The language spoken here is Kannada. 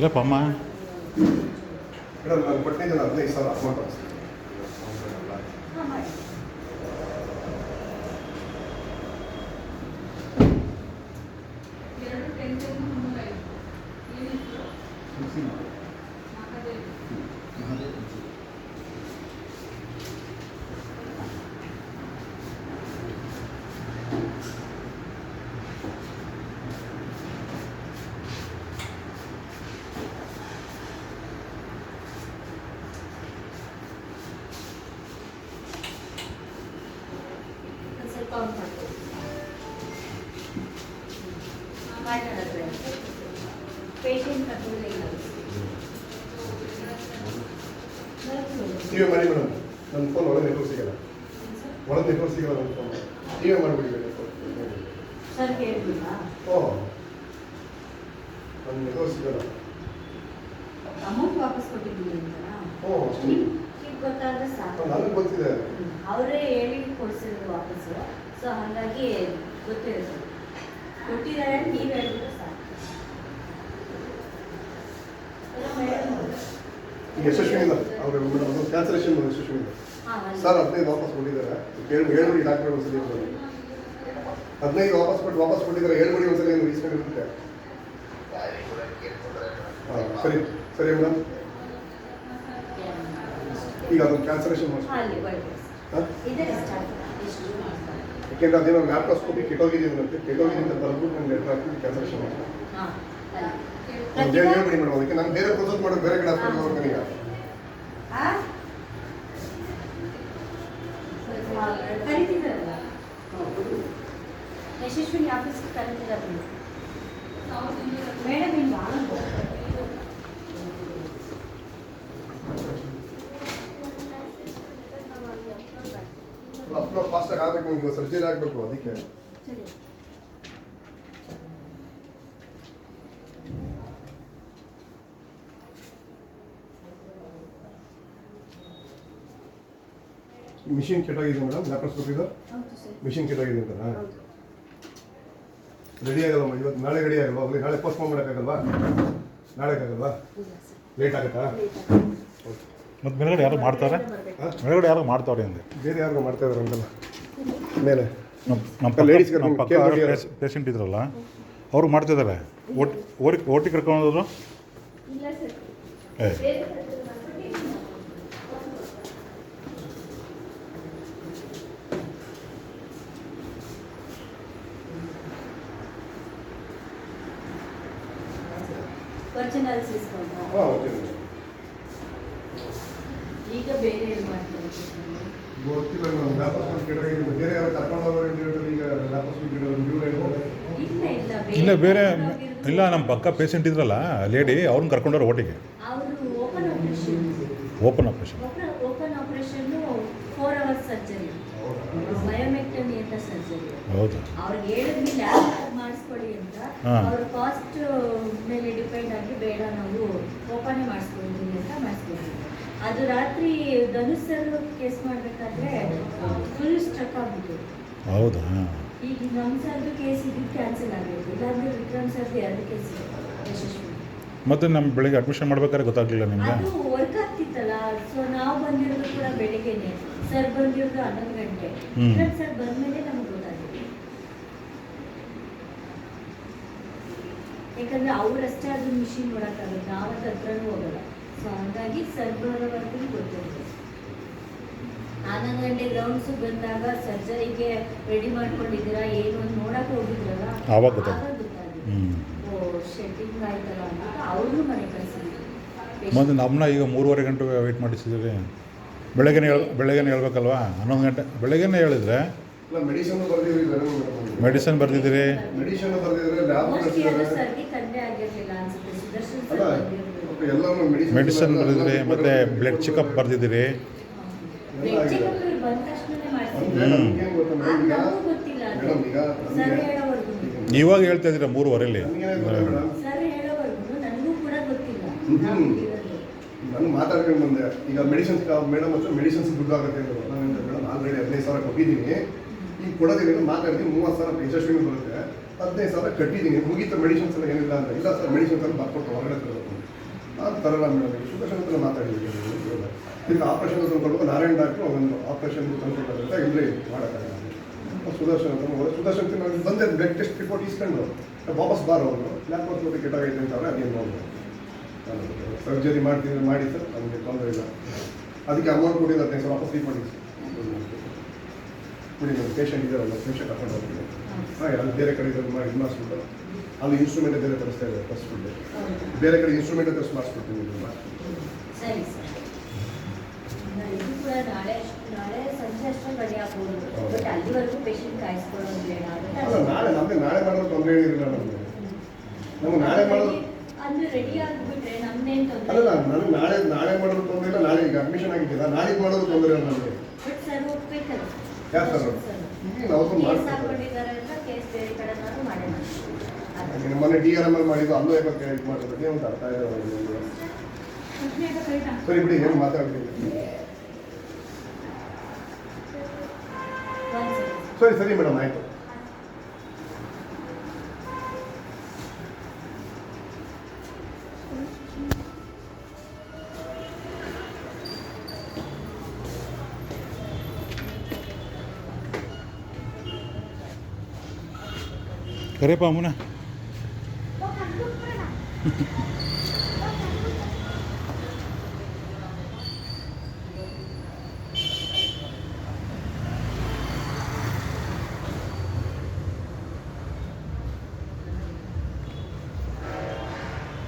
ಇಲ್ಲಪ್ಪ ಅಮ್ಮ ಕೊಟ್ಟಿದ್ದೆಲ್ಲ ಹದಿನೈದು ಸಾವಿರ ಅಮೌಂಟ್ ಹಾಂ ಮಾಡಿ ಎರಡು ಟೆಂತ್ ಮುನ್ನೂರೈವತ್ತು ಏನಿತ್ತು ಮಹಾದೇವಿ ಒಂದು ಸ್ವಲ್ಪ ಕೌಂಟ್ ಮಾಡ್ಕೊಳ್ಳಿ ಮಾತಾಡಿದ್ರೆ ಪೇಷಂಟ್ ಕಂಟ್ರೋಲ್ ಇಲ್ಲ ನೀವೇ ಮಾಡಿ ಮೇಡಮ್. ನನ್ನ ಫೋನ್ ಒಳಗೆ ನೆಟ್ವರ್ಕ್ ಸಿಗಲ್ಲ. ಒಳಗೆ ನೆಟ್ವರ್ಕ್ ಸಿಗಲ್ಲ ನನ್ನ ಫೋನ್ ನೀವೇ ಮಾಡಿಬಿಡಿ ಸರ್ ಓ. ನನ್ನ ನೆಟ್ವರ್ಕ್ ಸಿಗಲ್ಲ. ಅಮೌಂಟ್ ವಾಪಸ್ ಕೊಟ್ಟಿದ್ದೀನಿ ಅಂತನಾ ಓ ಗೊತ್ತಾದ್ರೆ ಸಾಕು. ನನಗೆ ಗೊತ್ತಿದೆ. ಅವರೇ ಹೇಳಿ ಕೊಡಿಸಿದ್ರು ವಾಪಸ್ಸು. ಸೊ ಹಾಗಾಗಿ ಗೊತ್ತಿರುತ್ತೆ. ಕೊಟ್ಟಿದ್ದಾರೆ ನೀವು ಸಾಕು ಮೇಡಮ್ ಈಗ ಯಶಸ್ವಿನಿಂದ ಅವರು ಒಂದು ಕ್ಯಾನ್ಸಲೇಷನ್ ಯಶಸ್ವಿನಿಂದ ಸರ್ ಹದಿನೈದು ವಾಪಸ್ ಕೊಟ್ಟಿದ್ದಾರೆ. ಹೇಳಿ ಹೇಳ್ಬಿಡಿ ಡಾಕ್ಟರ್ ಒಂದ್ಸಲಿ. ಹದಿನೈದು ವಾಪಸ್ ಕೊಟ್ಟು ವಾಪಸ್ ಕೊಟ್ಟಿದ್ದಾರೆ. ಹೇಳ್ಬಿಡಿ ಒಂದ್ಸಲಿ ಏನು ಇರುತ್ತೆ ಹಾಂ ಸರಿ. ಸರಿ ಮೇಡಮ್. ಈಗ ಅದನ್ನು ಕ್ಯಾನ್ಸಲೇಷನ್ ಮಾಡಿ ಯಾಕೆಂದ್ರೆ ಅದೇನೋ ಲ್ಯಾಪ್ಟಾಸ್ಕೋಪಿ ಕೆಟ್ಟೋಗಿದೆ ಅಂತ ಕೆಟ್ಟೋಗಿದೆ ಅಂತ ಬರ್ಬಿಟ್ಟು ನಾನು ಲೆಟರ್ ಹಾಕಿ ಕ್ಯಾನ್ಸಲೇಷನ್ ಮಾಡ್ತೀನಿ ಹೇಳ್ಬಿಡಿ ಮೇಡಮ್ ಅದಕ್ಕೆ ನಾನು ಬೇರೆ ಪ್ರೊಸೆಸ್ ಮಾಡೋದು ಬೇರೆ ಕಡೆ ಹೋಗ್ತೀನಿ ಈಗ ಯಶಸ್ವಿನಿ ಆಫೀಸ್ಗೆ ಕರೀತಿದ್ದಾರೆ ಸಾವಿರದ ಇನ್ನೂರ ಮೇಡಮ್ ಇನ್ನು ಭಾಳ ಅಪ್ಲೋಡ್ ಫಾಸ್ಟಾಗಿ ಆಗಬೇಕು ನಿಮ್ಗೆ ಸರ್ಜರಿ ಆಗಬೇಕು ಅದಕ್ಕೆ ಸರಿ ಮಿಷಿನ್ ಕೆಟ್ಟೋಗಿದೆ ಮೇಡಮ್ ಲ್ಯಾಪ್ಟಾಸ್ಕೋಪಿದು ಹೌದು ಸರ್. ಮಿಷಿನ್ ಕೆಟ್ಟೋಗಿದೆ ಅಂತ ಹೌದು. ರೆಡಿ ಆಗಲ್ಲ ಇವತ್ತು ನಾಳೆ ರೆಡಿ ಆಗಲ್ವಾ? ಅಲ್ಲಿ ನಾಳೆ ಪೋಸ್ಟ್ಪೋನ್ ಮಾಡೋಕ್ಕಾಗಲ್ವಾ? ನಾಳೆ ಆಗಲ್ವಾ? ಲೇಟ್ ಆಗುತ್ತಾ? ಮತ್ತು ಮೇಲ್ಗಡೆ ಯಾರು ಮಾಡ್ತಾರೆ? ಮೇಲ್ಗಡೆ ಯಾರು ಮಾಡ್ತಾವ್ರೆ ಅಂದೆ? ಬೇರೆ ಯಾರು ಮಾಡ್ತಾ ಇದಾರೆ ಅಂತಲ್ಲ. ಮೇಲೆ. ನಮ್ಮ ಗೆ ನಮ್ಮ ಕರ್ಕೊಂಡು? ಪಕ್ಕ ಪೇಷಂಟ್ ಇದ್ರಲ್ಲ ಅವರು ಮಾಡ್ತಿದ್ದಾರೆ. ಓಟ್ ಓಟಿ ಓಟಿ ಕರ್ಕೊಂಡೋದ್ರು ಇಲ್ಲ ಸರ್. ಏ ಬೇರೆ ಕಡೆ ಮಾಡ್ಬಿಟ್ಟು ಒರಿಜಿನಲ್ಸ್ ಇಸ್ಕೊಂಡ್ರಾ? ಹಾಂ ಓಕೆ ಈಗ ಬೇರೆ ಏನು ಮಾಡ್ತಾರೆ? ಗೊತ್ತಿಲ್ಲ ಮೇಡಮ್ ಲ್ಯಾಪ್ಟಾಸ್ಕೋಪಿ ಕೆಟ್ಟೋಗಿದೆ ಬೇರೆ ಯಾರು ಕರ್ಕೊಂಡು ಹೋಗೋರು ಈಗ ಲ್ಯಾಪ್ಟಾಸ್ಕೋಪಿ ಕೆಟ್ಟೋದು ನೀವು ಹೇಳ್ಬೋದು ಇಲ್ಲ ಇಲ್ಲ ಇಲ್ಲ ಬೇರೆ ಇಲ್ಲ ನಮ್ಮ ಪಕ್ಕ ಪೇಷಂಟ್ ಇದ್ರಲ್ಲ ಲೇಡಿ ಅವ್ರನ್ನ ಕರ್ಕೊಂಡವ್ರು ಓಟಿಗೆ ಅವರು open operation open operation open open operation four hours surgery ಬಯೋಮೆಕ್ಟಮಿ ಅಂತ ಸರ್ಜರಿ ಅವ್ರಿಗೆ ಹೇಳಿದ್ವಿ ಲ್ಯಾಬ್ ಮಾಡಿಸ್ಕೊಡಿ ಅಂತ. ಅವ್ರ ಕಾಸ್ಟ್ ಮೇಲೆ ಡಿಪೆಂಡ್ ಆಗಿ ಬೇಡ ನಾವು ಓಪನೇ ಮಾಡಿಸ್ಕೊಳ್ತೀವಿ ಅಂತ ಮಾಡಿಸ್ಕೊಳ್ತೀವಿ ಅದು ರಾತ್ರಿ ಧನುಷ್ ಸರ್ ಕೇಸ್ ಮಾಡಬೇಕಾದ್ರೆ ಫುಲ್ ಸ್ಟ್ರಕ್ ಆಗ್ಬಿಟ್ಟು ಹೌದಾ? ಈಗ ನಮ್ಮ ಸರ್ದು ಕೇಸ್ ಇದ್ದು ಕ್ಯಾನ್ಸಲ್ ಆಗಬೇಕು. ಇಲ್ಲಾಂದ್ರೆ ವಿಕ್ರಮ್ ಸರ್ದು ಎರಡು ಕೇಸ್ ಯಶಸ್ವಿ. ಮತ್ತು ನಮ್ಮ ಬೆಳಿಗ್ಗೆ ಅಡ್ಮಿಷನ್ ಮಾಡ್ಬೇಕಾದ್ರೆ ಗೊತ್ತಾಗ್ಲಿಲ್ಲ ನಿಮಗೆ? ಅದು ವರ್ಕ್ ಆಗ್ತಿತ್ತಲ್ಲ ಸೊ ನಾವು ಬಂದಿರೋದು ಕೂಡ ಬೆಳಿಗ್ಗೆನೆ. ಸರ್ ಬಂದಿರೋದು ಹನ್ನೊಂದು ಗಂಟೆ. ಹ್ಮ್. ವಿಕ್ರಮ್ ಸರ್ ಬಂದ್ಮೇಲೆ ನಮಗೆ ಗೊತ್ತಾಗುತ್ತೆ ಯಾಕಂದ್ರೆ ಅವ್ರಷ್ಟೇ ಅದು ಮಿಷಿನ್ ನೋಡೋಕ್ಕಾಗುತ್ತೆ ನಾವು ಅದ್ರ ಹತ್ರನೂ ಹೋಗಲ್ಲ. ಸೊ ಹಂಗಾಗಿ ಸರ್ ಬರೋವರೆಗೂ ಗೊತ್ತಿರುತ್ತೆ ಹನ್ನೊಂದು ಗಂಟೆ ಗ್ರೌಂಡ್ಸು ಬಂದಾಗ ಸರ್ಜರಿಗೆ ರೆಡಿ ಮಾಡ್ಕೊಂಡಿದ್ದೀರಾ ಏನು ಅಂತ ನೋಡಕ್ಕೆ ಹೋಗಿದ್ರಲ್ಲ ಆವಾಗ ಹ್ಞೂ ಓ ಶೆಟ್ಟಿಂಗ್ ಆಯ್ತಲ್ಲ ಅಂದ್ಬಿಟ್ಟು ಅವ್ರನ್ನೂ ಮನೆ ಕಳಿಸಿದ್ವಿ ಮತ್ತು ನಮ್ಮನ್ನ ಈಗ ಮೂರುವರೆ ಗಂಟೆ ವೆಯ್ಟ್ ಮಾಡಿಸಿದ್ದೀವಿ. ಬೆಳಗ್ಗೆ ಹೇಳ್ ಬೆಳಗ್ಗೆನೇ ಹೇಳ್ಬೇಕಲ್ವಾ? ಹನ್ನೊಂದು ಗಂಟೆ ಬೆಳಗ್ಗೆ ಹೇಳಿದ್ರೆ ಮೆಡಿಸಿನ್ ಬರ್ದಿದ್ರಿ ಮೇಡಮ್ ಮೆಡಿಸನ್ ಬರ್ದಿದ್ದೀರಿ. ಮೆಡಿಸಿನ್ ಬರ್ದಿದ್ದೀರಿ ಮತ್ತು ಬ್ಲಡ್ ಚೆಕಪ್ ಬರ್ದಿದ್ದೀರಿ. ಬ್ಲಡ್ ಇವಾಗ ಹೇಳ್ತಾ ಇದ್ದೀರಾ ಮೂರುವರೆಯಲ್ಲಿ. ನಾನು ಮಾತಾಡ್ಕೊಂಡು ಬಂದೆ. ಈಗ ಮೆಡಿಸಿನ್ಸ್ ಮೇಡಮ್ ಹತ್ರ ಮೆಡಿಸಿನ್ಸ್ ದುಡ್ಡು ಆಗುತ್ತೆ ಅಂತ ನಾನು ಮೇಡಮ್ ಆಲ್ರೆಡಿ ಹದಿನೈದು ಸಾವಿರ ಕೊಟ್ಟಿದ್ದೀನಿ ಈಗ ಕೊಡೋದಿಲ್ಲ ಮಾತಾಡ್ತೀನಿ ಮೂವತ್ತು ಸಾವಿರ ಯಶಸ್ವಿನಿ ಬರುತ್ತೆ. ಹದಿನೈದು ಸಾವಿರ ಕಟ್ಟಿದ್ದೀನಿ. ಮುಗಿತ ಮೆಡಿಸಿನ್ಸ್ ಎಲ್ಲ ಏನಿಲ್ಲ ಅಂತ. ಇಲ್ಲ ಸರ್ ಮೆಡಿಸಿನ್ಸ್ ಎಲ್ಲ ಬರ್ಕೊಟ್ಟು ಹೊರಗಡೆ ತರಬೇಕು ಆ ತರಲ್ಲ ಮೇಡಮ್ ಸುದರ್ಶನ್ ಹತ್ರ ಮಾತಾಡಿದ್ದೀನಿ. ಈಗ ಆಪರೇಷನ್ ತಂದ್ಕೊಳ್ಬೇಕು ನಾರಾಯಣ ಡಾಕ್ಟ್ರು ಒಂದು ಆಪರೇಷನ್ ತಂದು ಅಂತ ಇಲ್ಲೇ ಮಾಡೋಕ್ಕಾಗಲ್ಲ. ಸುದರ್ಶನ್ ಅಂತ ಹೋದ್ರೆ ಸುದರ್ಶನ್ ನಾನು ಬಂದೆ ಬ್ಲಡ್ ಟೆಸ್ಟ್ ರಿಪೋರ್ಟ್ ಇಸ್ಕೊಂಡು ವಾಪಸ್ ಬಾರ ಅವರು. ಲ್ಯಾಪ್ಟಾಪ್ ನೋಡಿ ಕೆಟ್ಟಾಗೈತೆ ಅಂತ ಅವ್ರೆ. ಅದೇನು ನೋಡಿದೆ ಸರ್ಜರಿ ಮಾಡ್ತೀನಿ ಮಾಡಿ ಸರ್ ನಮಗೆ ತೊಂದರೆ ಇಲ್ಲ. ಅದಕ್ಕೆ ಅಮೌಂಟ್ ಕೊಟ್ಟಿದ್ದ ಹದಿನೈದು ಸಾವಿರ ವಾಪಸ್ ರೀಫಂಡ್ ಇಸ್ಕೊಂಡು ನಮ್ಮ ಪೇಷಂಟ್ ಇದ್ದಾರಲ್ಲ ಪೇಷಂಟ್ ಅಕೌಂಟ್ ಹೋಗ್ತೀನಿ ಹಾಗೆ ಅಲ್ಲಿ ಬೇರೆ ಕಡೆ ಇದನ್ನು ಮಾಡಿ ಇದು ಮಾಡಿಸ್ಬಿಟ್ಟು ಅಲ್ಲಿ ಇನ್ಸ್ಟ್ರೂಮೆಂಟ್ ಬೇರೆ ತರಿಸ್ತಾ ಇದ್ದಾರೆ ತರಿಸ್ಬಿಟ್ಟು Hmm. ಬೇರೆ ಕಡೆ ಇನ್ಸ್ಟ್ರೂಮೆಂಟ್ ತರಿಸಿ ಮಾಡಿಸ್ಬಿಡ್ತೀನಿ ಇದನ್ನ. ಸಂಜೆ ಅಷ್ಟರಲ್ಲಿ ರೆಡಿ ಆಗ್ಬೋದು ಹೌದು. ಬಟ್ ಅಲ್ಲಿವರೆಗೂ ಪೇಷಂಟ್ ಕಾಯಿಸ್ಕೊಳ್ಳೋದು ಬೇಡ ಅಂತ ಅಲ್ಲ ನಾಳೆ ನಮಗೆ ನಾಳೆ ಮಾಡೋದು ತೊಂದರೆ ಏನಿಲ್ಲ ನಮಗೆ. ನಮ್ಗೆ ನಾಳೆ ಮಾಡೋದು ಅಂದ್ರೆ ರೆಡಿ ಆಗಿಬಿಟ್ರೆ ನಮ್ದೇನ್ ತೊಂದರೆ ಅಲ್ಲ ನನಗೆ ನಾಳೆ ನಾಳೆ ಮಾಡೋದು ತೊಂದರೆ ಇಲ್ಲ ನಾಳೆ ಈಗ ಅಡ್ಮಿಷನ್ ಆಗಿದ್ದಿಲ್ಲ ನಾಳೆಗೆ ಮಾಡೋದು ತೊಂದರೆ ಇಲ್ಲ ನಮಗೆ. ಬಟ್ ಸರ್ ಹೋಗ್ಬೇಕಲ್ಲ. ಯಾಕೆ ಸರ್ ಈಗ ಮಾಡ್ತಾರೆ ಹಾಕೊಂಡಿದ್ದಾರೆ ಅಂತ ಕೇಸ್ ಬೇರೆ ಕಡೆ ನಾನು ಮಾಡೋಣ ಹಾಗೆ ಮೊನ್ನೆ ಡಿ ಆರ್ ಎಂ ಎಲ್ ಮಾಡಿದ್ದು ಅಲ್ಲೂ ಯಾಕೆ ಇದು ಅಂತ ಅರ್ಥ ಇದೆ. ಸರಿ ಬಿಡಿ ಏನು ಮಾತಾಡ್ತೀನಿ ಸರಿ ಸರಿ ಮೇಡಮ್ ಆಯಿತು ಕರೆಯಪ್ಪ ಅಮ್ಮನ